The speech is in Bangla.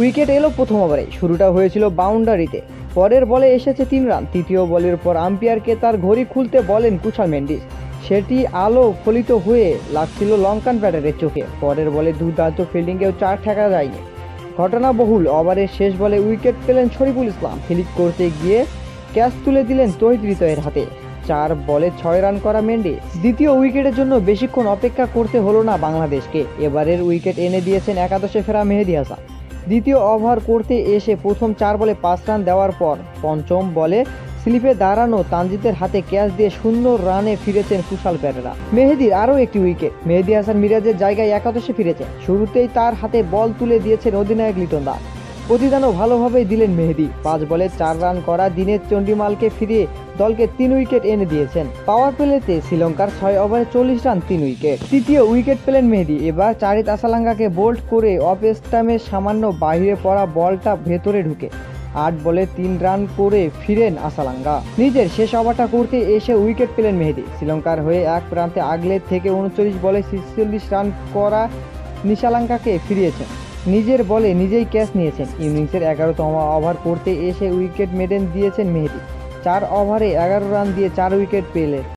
উইকেট এলো প্রথম ওভারে। শুরুটা হয়েছিল বাউন্ডারিতে। পরের বলে এসেছে তিন রান। তৃতীয় বলের পর আম্পায়ারকে তার ঘড়ি খুলতে বলেন কুশাল মেন্ডিস। সেটি আলো ফলিত হয়ে লাগছিল লঙ্কান ব্যাটারের চোখে। পরের বলে দুর্দান্ত ফিল্ডিংয়েও চার ঠেকা যায়নি। ঘটনাবহুল ওভারের শেষ বলে উইকেট পেলেন শরীফুল ইসলাম। ফিলিপ করতে গিয়ে ক্যাচ তুলে দিলেন তহিদ হৃদয়ের হাতে। চার বলে ছয় রান করা মেন্ডি দ্বিতীয় উইকেটের জন্য বেশিক্ষণ অপেক্ষা করতে হলো না বাংলাদেশকে। এবারের উইকেট এনে দিয়েছেন একাদশে ফেরা মেহেদি হাসান। দ্বিতীয় ওভার করতে এসে প্রথম চার বলে পাঁচ রান দেওয়ার পর পঞ্চম বলে স্লিপে দাঁড়ানো তানজিদের হাতে ক্যাচ দিয়ে সুন্দর রানে ফিরেছেন কুশাল প্যারেরা মেহেদির আরও একটি উইকেট। মেহেদি হাসান মিরাজের জায়গায় একাদশে ফিরেছে। শুরুতেই তার হাতে বল তুলে দিয়েছেন অধিনায়ক লিটন দাস। প্রতিদানও ভালোভাবেই দিলেন মেহেদি। পাঁচ বলে চার রান করা দিনের চন্ডিমালকে ফিরিয়ে দলকে তিন উইকেট এনে দিয়েছেন। পাওয়ার প্লেতে শ্রীলঙ্কার ছয় ওভারে চল্লিশ রান, তিন উইকেট। তৃতীয় উইকেট পেলেন মেহেদি। এবার চারিত আসালাঙ্গাকে বোল্ড করে অফ সামান্য বাইরে পড়া বলটা ভেতরে ঢুকে। আট বলে তিন রান করে ফিরেন আসালাঙ্গা নিজের শেষ ওভারটা করতে এসে উইকেট পেলেন মেহেদি। শ্রীলঙ্কার হয়ে এক প্রান্তে আগলে থেকে উনচল্লিশ বলে ছেচল্লিশ রান করা নিশালাঙ্কাকে ফিরিয়েছেন। নিজের বলে নিজেই ক্যাচ নিয়েছেন। ইনিংসের এগারোতম ওভার করতে এসে উইকেট মেডেন দিয়েছেন মেহেদি। চার ওভারে এগারো রান দিয়ে চার উইকেট পেলে।